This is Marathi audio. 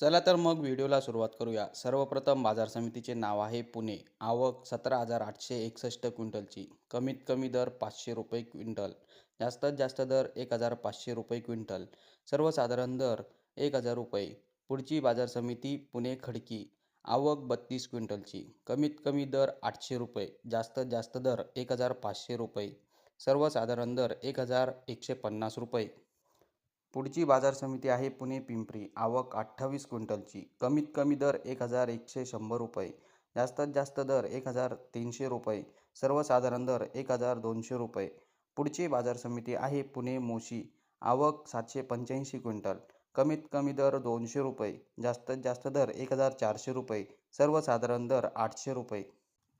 चला तर मग व्हिडिओला सुरुवात करूया. सर्वप्रथम बाजार समितीचे नाव आहे पुणे. आवक सतरा हजार आठशे एकसष्ट क्विंटलची. कमीत कमी दर पाचशे रुपये क्विंटल. जास्तीत जास्त दर एक हजार पाचशे रुपये क्विंटल. सर्वसाधारण दर एक हजार रुपये. पुढची बाजार समिती पुणे खडकी. आवक बत्तीस क्विंटलची. कमीत कमी दर आठशे रुपये. जास्तीत जास्त दर एक हजार पाचशे रुपये. सर्वसाधारण दर एक हजार एकशे पन्नास रुपये. पुढची बाजार समिती आहे पुणे पिंपरी. आवक अठ्ठावीस क्विंटलची. कमीत कमी दर एक हजार एकशे शंभर रुपये. जास्तीत जास्त दर एक हजार तीनशे रुपये. सर्वसाधारण दर एक हजार दोनशे रुपये. पुढची बाजार समिती आहे पुणे मोशी. आवक सातशे पंच्याऐंशी क्विंटल. कमीत कमी दर दोनशे रुपये. जास्तीत जास्त दर एक हजार चारशे रुपये. सर्वसाधारण दर आठशे रुपये.